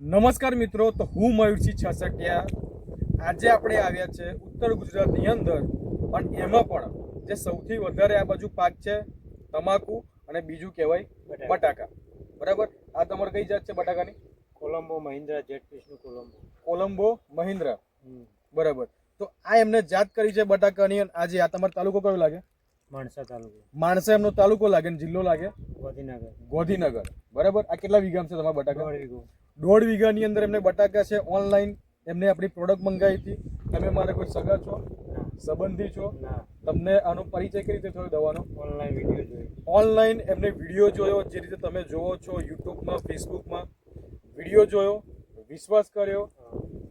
નમસ્કાર મિત્રો તો હું મયુરસિંહ છાસકિયા આજે આપણે આવ્યા છે ઉત્તર ગુજરાતની અંદર. પણ એમાં પણ જે સૌથી વધારે આ બાજુ પાક છે તમાકુ અને બીજું કહેવાય બટાકા. બરાબર? આ તમારે કઈ જાત છે બટાકાની? કોલંબો મહિન્દ્રા જેટ પીસનું કોલંબો. કોલંબો મહિન્દ્રા. બરાબર. તો આ એમને જાત કરી છે બટાકાની. આજે આ તમારો તાલુકો કયો લાગે? માણસા તાલુકો. માણસા એમનો તાલુકો લાગે ને જિલ્લો લાગે? ગોધીનગર. ગોધીનગર. બરાબર? આ કેટલા વીઘામાં છે તમારા બટાકા? દોઢ વીઘાની અંદર એમને બટાકા છે ઓનલાઈન એમને આપણી પ્રોડક્ટ મંગાવી હતી. તમે મારે કોઈ સગા છો? સંબંધી છો? તમને આનો પરિચય કઈ રીતે થયો દવાનો? ઓનલાઈન વીડિયો જોયો ઓનલાઈન એમને વીડિયો જોયો જે રીતે તમે જોવો છો યુટ્યુબમાં ફેસબુકમાં. વીડિયો જોયો વિશ્વાસ કર્યો.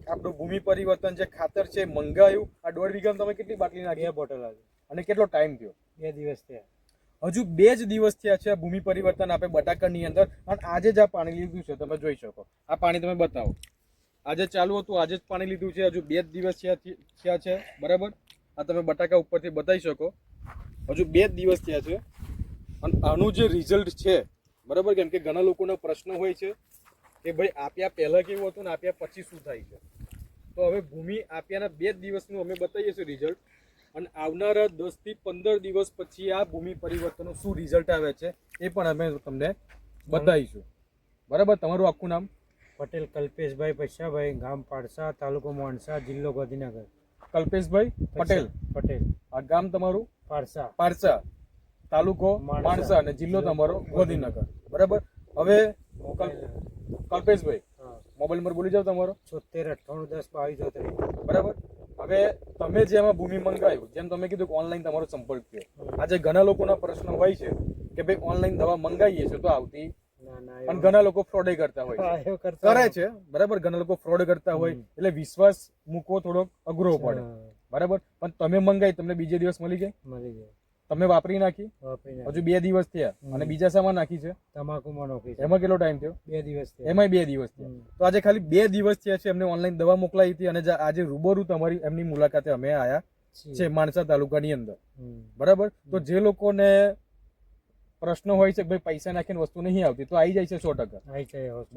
આપણું ભૂમિ પરિવર્તન જે ખાતર છે મંગાયું. મંગાવ્યું આ દોઢ વીઘામાં તમે કેટલી બાટલી નાખી? બોટલ આવી. અને કેટલો ટાઈમ થયો? બે દિવસ થયા. હજુ બે જ દિવસ થયા છે આ ભૂમિ પરિવર્તન આપે બટાકાની અંદર અને આજે જ આ પાણી લીધું છે, તમે જોઈ શકો. આ પાણી તમે બતાવો. આજે ચાલુ હતું, આજે જ પાણી લીધું છે, હજુ બે જ દિવસ થયા છે બરાબર? આ તમે બટાકા ઉપરથી બતાવી શકો. હજુ બે જ દિવસ થયા છે. અને આનું જે રિઝલ્ટ છે, બરાબર? કેમ કે ઘણા લોકોનો પ્રશ્ન હોય છે કે ભાઈ, આપ્યા પહેલાં કેવું હતું ને આપ્યા પછી શું થાય છે? તો હવે ભૂમિ આપ્યાના બે જ દિવસનું અમે બતાવીએ છીએ રિઝલ્ટ અને આવનારા દસથી પંદર દિવસ પછી આ ભૂમિ પરિવર્તનનું શું રિઝલ્ટ આવે છે એ પણ અમે તમને બતાવીશું. બરાબર? તમારું આખું નામ? પટેલ કલ્પેશભાઈ પૈસાભાઈ ગામ પાડસા તાલુકો માણસા જિલ્લો ગાંધીનગર. કલ્પેશભાઈ પટેલ. પટેલ. આ ગામ તમારું? પારસા પારસા તાલુકો માણસા. અને જિલ્લો તમારો ગાંધીનગર. બરાબર? હવે કલ્પેશભાઈ મોબાઈલ નંબર બોલી જાઓ તમારો. છોતેર અઠ્ઠાણું દસ બાવીસ બરાબર? હવે તમે જે એમાં ભૂમિ મંગાવ્યું જેમ તમે કીધું કે ઓનલાઈન તમારો સંપર્ક થયો. આજે ઘણા લોકોના પ્રશ્ન હોય છે કે ભાઈ ઓનલાઈન દવા મંગાવીએ છીએ તો આવતી? એવું- ઘણા લોકો ફ્રોડ કરતા હોય કરે છે બરાબર? ઘણા લોકો ફ્રોડ કરતા હોય એટલે વિશ્વાસ મૂકવો થોડોક અઘરો પડે. બરાબર? પણ તમે મંગાઈ તમને બીજે દિવસ મળી જાય? મળી ગયો તમે વાપરી નાખી? હજુ બે દિવસ થયા. અને બીજા સામાન નાખી છે? તમાકુમાં નોખી એમાં કેટલો ટાઈમ થયો? બે દિવસ એમાંય બે દિવસ થયા. તો આજે ખાલી બે દિવસ થયા છે એમને ઓનલાઈન દવા મોકલાવી હતી અને આજે રૂબરૂ તમારી એમની મુલાકાતે અમે આયા છે. માણસા તાલુકાની અંદર. બરાબર? તો જે લોકોને પ્રશ્ન હોય છે કે ભાઈ પૈસા નાખીને વસ્તુ નહીં આવતી તો આવી જાય છે સો ટકા.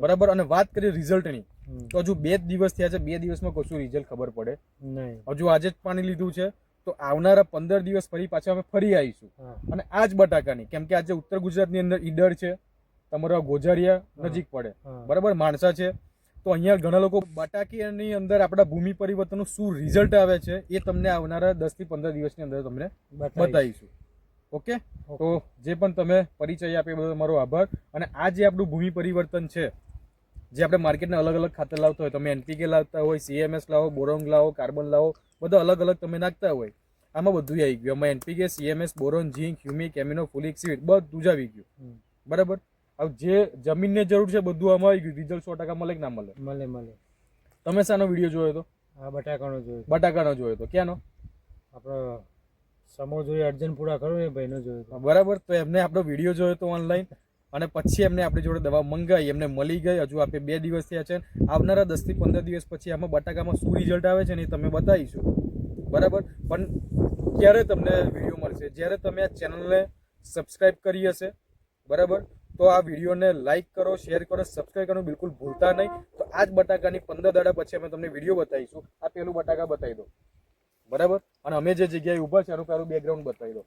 બરાબર? અને વાત કરીએ રિઝલ્ટની. તો હજુ બે જ દિવસ થયા છે બે દિવસમાં કશું રિઝલ્ટ ખબર પડે. નહીં. હજુ આજે જ પાણી લીધું છે. તો આવનારા પંદર દિવસ ફરી પાછા અમે ફરી આવીશું. અને આ જ બટાકાની કેમ કે આજે ઉત્તર ગુજરાતની અંદર ઈડર છે તમારા ગોજારિયા નજીક પડે. બરાબર માણસા છે. તો અહીંયા ઘણા લોકો બટાકીની અંદર આપણા ભૂમિ પરિવર્તનનું શું રિઝલ્ટ આવે છે એ તમને આવનારા દસથી પંદર દિવસની અંદર તમને બતાવીશું. ઓકે. તો જે પણ તમે પરિચય આપ્યો બધો તમારો આભાર. અને આ જે આપણું ભૂમિ પરિવર્તન છે જે આપણે માર્કેટના અલગ અલગ ખાતર લાવતા હોય તમે એનપીકે લાવતા હોય સીએમએસ લાવો બોરોંગ લાવો કાર્બન લાવો બધા અલગ અલગ તમે નાખતા હોય આમાં બધું આવી ગયું. આમાં NPK CMS boron zinc humic amino fulvic seed બધું જ આવી ગયું. બરાબર? હવે જે જમીનને જરૂર છે બધું આમાં આવી ગયું. રિઝલ્ટ સો ટકા મળે કે ના મળે? મળે મળે. તમે શાનો વીડિયો જોયો હતો? હા બટાકાનો જોયો બટાકાનો જોયો હતો. ક્યાંનો? આપણો સમો જોઈએ અર્જનપુરા કરો એ ભાઈનો જોયો બરાબર. તો એમને આપણો વીડિયો જોયો હતો ઓનલાઈન અને પછી એમને આપણી જોડે દવા મંગાવી એમને મળી ગઈ. હજુ આપણે બે દિવસ થયા છે. આવનારા દસથી પંદર દિવસ પછી આમાં બટાકામાં શું રિઝલ્ટ આવે છે ને એ તમે બતાવીશું. બરાબર? પણ ક્યારે તમને વીડિયો મળશે? જ્યારે તમે આ ચેનલને સબસ્ક્રાઈબ કરી હશે, બરાબર? તો આ વિડીયોને લાઈક કરો શેર કરો સબસ્ક્રાઈબ કરવાનું બિલકુલ ભૂલતા નહીં. તો આ જ બટાકાની પંદર દાડા પછી અમે તમને વીડિયો બતાવીશું. આ પેલું બટાકા બતાવી દો. બરાબર? અને અમે જે જગ્યાએ ઊભા છે એનું પેલું બેકગ્રાઉન્ડ બતાવી દો.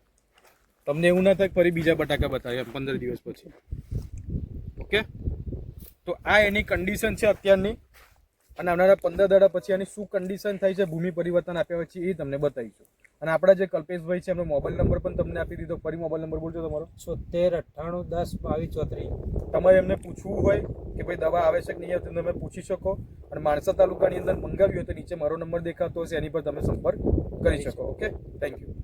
તમને એવું ના થાય ફરી બીજા બટાકા બતાવ્યા પંદર દિવસ પછી. ઓકે? તો આ એની કન્ડિશન છે અત્યારની. અને આવનારા પંદર દાડા પછી આની શું કન્ડિશન થાય છે ભૂમિ પરિવર્તન આપ્યા પછી એ તમને બતાવીશું. અને આપણા જે કલ્પેશભાઈ છે એમનો મોબાઈલ નંબર પણ તમને આપી દીધો. ફરી મોબાઈલ નંબર બોલજો તમારો. છોતેર અઠ્ઠાણું દસ બાવીસ ચોત્રીસ. તમારે એમને પૂછવું હોય કે ભાઈ દવા આવે છે કે નહીં આવતી તમે પૂછી શકો. અને માણસા તાલુકાની અંદર મંગાવી હોય તો નીચે મારો નંબર દેખાતો હશે એની પર તમે સંપર્ક કરી શકો. ઓકે? Thank you